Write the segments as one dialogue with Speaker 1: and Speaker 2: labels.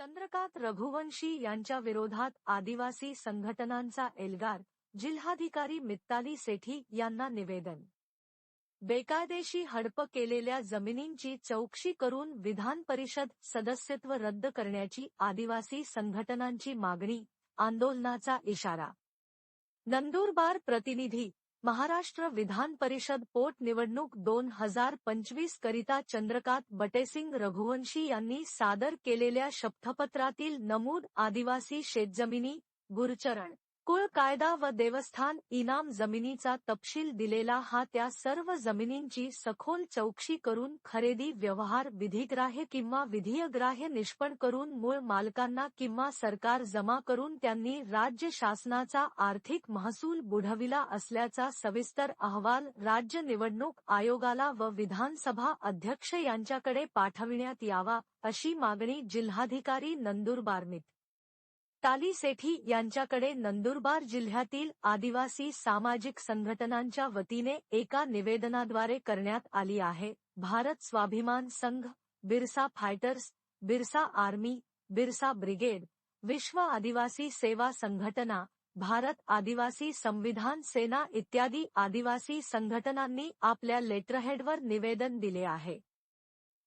Speaker 1: चंद्रकांत रघुवंशी यांच्या विरोधात आदिवासी संघटनांचा एल्गार जिल्हाधिकारी मित्ताली सेठी यांना निवेदन. बेकायदेशी हडप केलेल्या जमिनींची चौकशी करून विधान परिषद सदस्यत्व रद्द करण्याची आदिवासी संघटनांची मागणी आंदोलनाचा इशारा. नंदुरबार प्रतिनिधी महाराष्ट्र विधान परिषद पोटनिवडणूक दोन हजार पंचवीस करिता चंद्रकांत बटेसिंग रघुवंशी यांनी सादर केलेल्या शपथपत्रातील नमूद आदिवासी शेतजमिनी गुरचरण. कुळ कायदा व देवस्थान इनाम जमिनीचा तपशील दिलेला हा त्या सर्व जमिनींची सखोल चौकशी करून खरेदी व्यवहार विधिग्राह्य किंवा विधीयग्राह्य निष्पण करून मूळ मालकांना किंवा सरकार जमा करून त्यांनी राज्य शासनाचा आर्थिक महसूल बुडविला असल्याचा सविस्तर अहवाल राज्य निवडणूक आयोगाला व विधानसभा अध्यक्ष यांच्याकडे पाठविण्यात यावा अशी मागणी जिल्हाधिकारी नंदुरबारमित ताली सेठी यांच्याकडे नंदुरबार जिल्ह्यातील आदिवासी सामाजिक संघटनांच्या वतीने एका निवेदनाद्वारे करण्यात आली आहे. Bharat Swabhiman Sangh Birsa fighters Birsa army Birsa brigade Vishwa Adivasi Seva संघटना भारत आदिवासी संविधान सेना इत्यादी आदिवासी संघटनांनी आपल्या लेटरहेडवर निवेदन दिले आहे.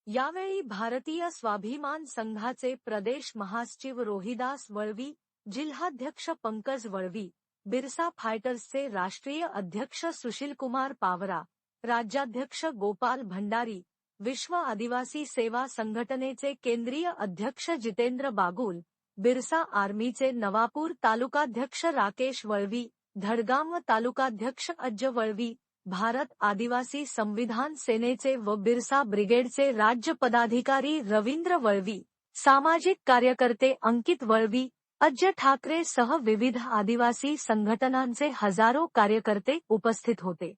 Speaker 1: यावेळी भारतीय स्वाभिमान संघाचे प्रदेश महासचिव रोहिदास वळवी, जिल्हाध्यक्ष पंकज वळवी, बिरसा फायटर्सचे राष्ट्रीय अध्यक्ष सुशीलकुमार पावरा, राज्याध्यक्ष गोपाल भंडारी, विश्व आदिवासी सेवा संघटनेचे केंद्रीय अध्यक्ष जितेंद्र बागुल, बिरसा आर्मीचे नवापूर तालुकाध्यक्ष राकेश वळवी, धडगाम तालुकाध्यक्ष अज्ज वळवी भारत आदिवासी संविधान सेनेचे व बिरसा ब्रिगेडचे राज्य पदाधिकारी रवींद्र वळवी, सामाजिक कार्यकर्ते अंकित वळवी, अज्य ठाकरे सह विविध आदिवासी संघटनांचे हजारो कार्यकर्ते उपस्थित होते.